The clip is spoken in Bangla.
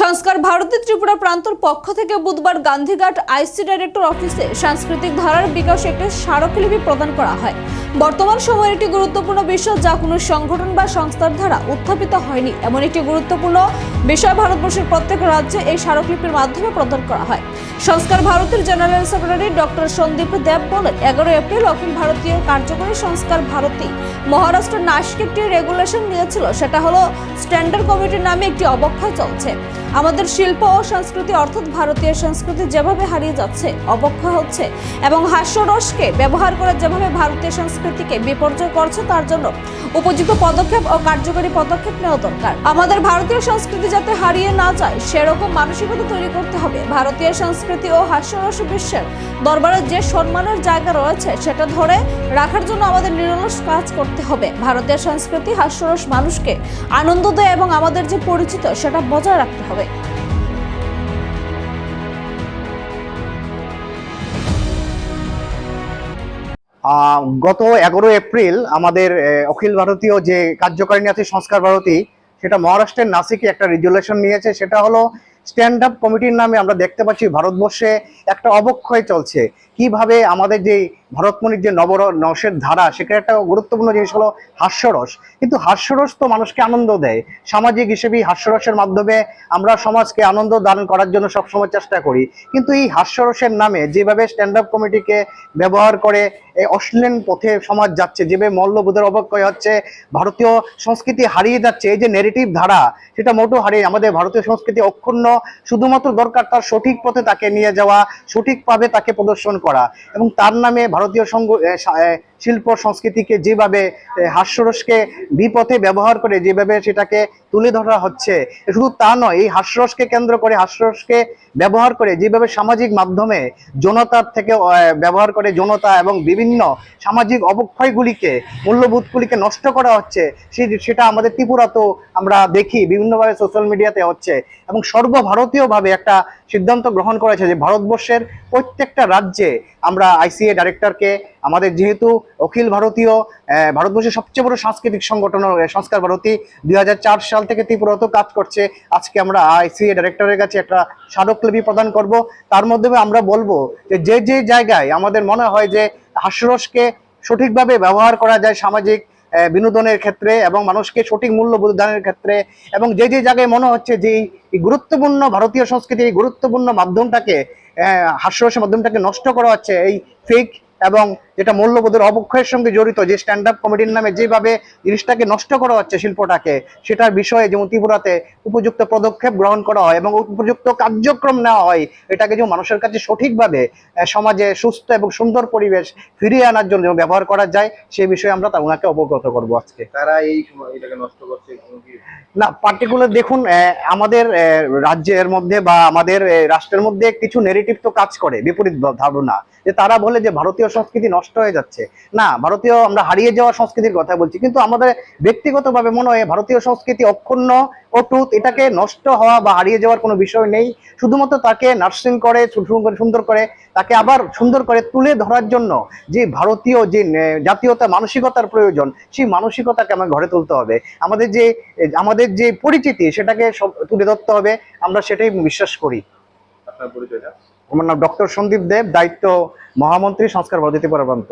সংস্কার ভারতী ত্রিপুরা প্রান্তর পক্ষ থেকে বুধবার গান্ধীঘাট আইসি ডাইরেক্টর অফিসে সাংস্কৃতিক ধারার বিকাশ একটি স্মারকলিপি প্রদান করা হয়। বর্তমান সময়ের একটি গুরুত্বপূর্ণ বিষয় যা কোনো সংগঠন বা সংস্থার দ্বারা উত্থাপিত হয়নি। এমন একটি গুরুত্বপূর্ণ বিষয় ভারতবর্ষের প্রত্যেক রাজ্যে এই স্মারকলিপির মাধ্যমে প্রদান করা হয়। সংস্কার ভারতের general secretary doctor Sandeep Deb বলেন এগারো এপ্রিল অখিল ভারতীয় কার্যকরী সংস্কার ভারতী মহারাষ্ট্র নাসিক একটি রেগুলেশন নিয়েছিল। সেটা হলো, স্ট্যান্ডার্ড কমিটির নামে একটি অবক্ষয় চলছে। আমাদের শিল্প ও সংস্কৃতি, অর্থাৎ ভারতীয় সংস্কৃতি যেভাবে হারিয়ে যাচ্ছে, অবক্ষয় হচ্ছে এবং হাস্যরসকে ব্যবহার করে যেভাবে ভারতীয় সংস্কৃতিকে বিপর্যয় করছে, তার জন্য উপযুক্ত পদক্ষেপ ও কার্যকরী পদক্ষেপ নেওয়া দরকার। আমাদের ভারতীয় সংস্কৃতি যাতে হারিয়ে না যায়, সেরকম মানসিকতা তৈরি করতে হবে। ভারতীয় সংস্কৃতি ও হাস্যরস বিশ্বের দরবারে যে সম্মানের জায়গা রয়েছে, সেটা ধরে রাখার জন্য আমাদের নিরলস কাজ করতে হবে। ভারতীয় সংস্কৃতি হাস্যরস মানুষকে আনন্দ দেয় এবং আমাদের যে পরিচিত, সেটা বজায় রাখতে হবে। গত এগারো এপ্রিল আমাদের অখিল ভারতীয় যে কার্যকারিণী আছে সংস্কার ভারতী, সেটা মহারাষ্ট্রের নাসিকে একটা রেজুলেশন নিয়েছে। সেটা হলো স্ট্যান্ড আপ কমিটির নামে আমরা দেখতে পাচ্ছি ভারতবর্ষে একটা অবক্ষয় চলছে। কীভাবে আমাদের যে ভারতমণির যে নবর নসের ধারা, সেখানে একটা গুরুত্বপূর্ণ জিনিস হলো হাস্যরস। কিন্তু হাস্যরস তো মানুষকে আনন্দ দেয়। সামাজিক হিসেবে হাস্যরসের মাধ্যমে আমরা সমাজকে আনন্দ দান করার জন্য সবসময় চেষ্টা করি। কিন্তু এই হাস্যরসের নামে যেভাবে স্ট্যান্ড আপ কমিটিকে ব্যবহার করে এই অশ্লীল পথে সমাজ যাচ্ছে, যেভাবে মূল্যবোধের অবক্ষয় হচ্ছে, ভারতীয় সংস্কৃতি হারিয়ে যাচ্ছে, এই যে নেগেটিভ ধারা, সেটা মোটেও হারিয়ে আমাদের ভারতীয় সংস্কৃতি অক্ষুণ্ণ, শুধুমাত্র দরকার তার সঠিক পথে তাকে নিয়ে যাওয়া, সঠিকভাবে তাকে প্রদর্শন করা। এবং তার নামে ভারতীয় সংঘ শিল্প সংস্কৃতিকে যেভাবে হাস্যরসকে বিপথে ব্যবহার করে যেভাবে সেটাকে তুলে ধরা হচ্ছে শুধু তা নয়, এই হাস্যরসকে কেন্দ্র করে, হাস্যরসকে ব্যবহার করে যেভাবে সামাজিক মাধ্যমে জনতার থেকে ব্যবহার করে জনতা এবং বিভিন্ন সামাজিক অবক্ষয়গুলিকে, মূল্যবোধগুলিকে নষ্ট করা হচ্ছে সেটা আমাদের ত্রিপুরাতেও আমরা দেখি, বিভিন্নভাবে সোশ্যাল মিডিয়াতে হচ্ছে এবং সর্বভারতীয়ভাবে একটা সিদ্ধান্ত গ্রহণ করেছে যে ভারতবর্ষের প্রত্যেকটা রাজ্যে আমরা আইসিএ ডাইরেক্টরকে আমাদের যেহেতু অখিল ভারতীয় ভারতবর্ষের সবচেয়ে বড় সাংস্কৃতিক সংগঠন সংস্কার ভারতী, দুই হাজার চার সাল থেকে ত্রিপুরাতেও কাজ করছে। আজকে আমরা আইসিএ ডাইরেক্টরের কাছে একটা স্মারকলিপি প্রদান করব। তার মাধ্যমে আমরা বলব যে যে যে জায়গায় আমাদের মনে হয় যে হাস্যরসকে সঠিকভাবে ব্যবহার করা যায় সামাজিক বিনোদনের ক্ষেত্রে এবং মানুষকে সঠিক মূল্য দানের ক্ষেত্রে এবং যে যে জায়গায় মনে হচ্ছে যে এই- গুরুত্বপূর্ণ ভারতীয় সংস্কৃতির এই গুরুত্বপূর্ণ মাধ্যমটাকে হাস্যরসের মাধ্যমটাকে নষ্ট করা হচ্ছে, এই ফেক এবং যেটা মূল্যবোধের অবক্ষয়ের সঙ্গে জড়িত যে স্ট্যান্ড আপ কমিটির নামে যেভাবে জিনিসটাকে নষ্ট করা হচ্ছে শিল্পটাকে সেটার বিষয়ে যেমন ত্রিপুরাতে উপযুক্ত পদক্ষেপ গ্রহণ করা হয় এবং উপযুক্ত কার্যক্রম নেওয়া হয় এটাকে যেমন মানুষের কাছে সঠিকভাবে সমাজে সুস্থ এবং সুন্দর পরিবেশ ফিরিয়ে আনার জন্য ব্যবহার করা যায় সেই বিষয়ে আমরা তা ওনাকে অবগত করব আজকে। তারা এই এটাকে নষ্ট করছে না পার্টিকুলার দেখুন আমাদের রাজ্যের মধ্যে বা আমাদের রাষ্ট্রের মধ্যে কিছু নেগেটিভ তো কাজ করে বিপরীত ধারণা। যে তারা বলে যে ভারতীয় সংস্কৃতি নষ্ট হয়ে যাচ্ছে। না, ভারতীয় আমরা হারিয়ে যাওয়া সংস্কৃতির কথা বলছি, কিন্তু আমাদের ব্যক্তিগতভাবে মনে হয় ভারতীয় সংস্কৃতি অক্ষুণ্ণ, অটুট, এটাকে নষ্ট হওয়া বা হারিয়ে যাওয়ার কোনো বিষয় নেই। শুধুমাত্র তাকে নার্সিং করে সুন্দর- করে, তাকে আবার সুন্দর করে তুলে ধরার জন্য যে ভারতীয় যে জাতীয়তা, মানসিকতার প্রয়োজন, সেই মানসিকতাকে আমাকে ঘরে তুলতে হবে। আমাদের যে আমাদের যে পরিচিতি, সেটাকে তুলে ধরতে হবে। আমরা সেটাই বিশ্বাস করি। আপনার পরিচয়টা? আমার নাম ডক্টর সন্দীপ দেব দায়িত্ব মহামন্ত্রী সংস্কার পদ্ধতি পরাপ্রান্ত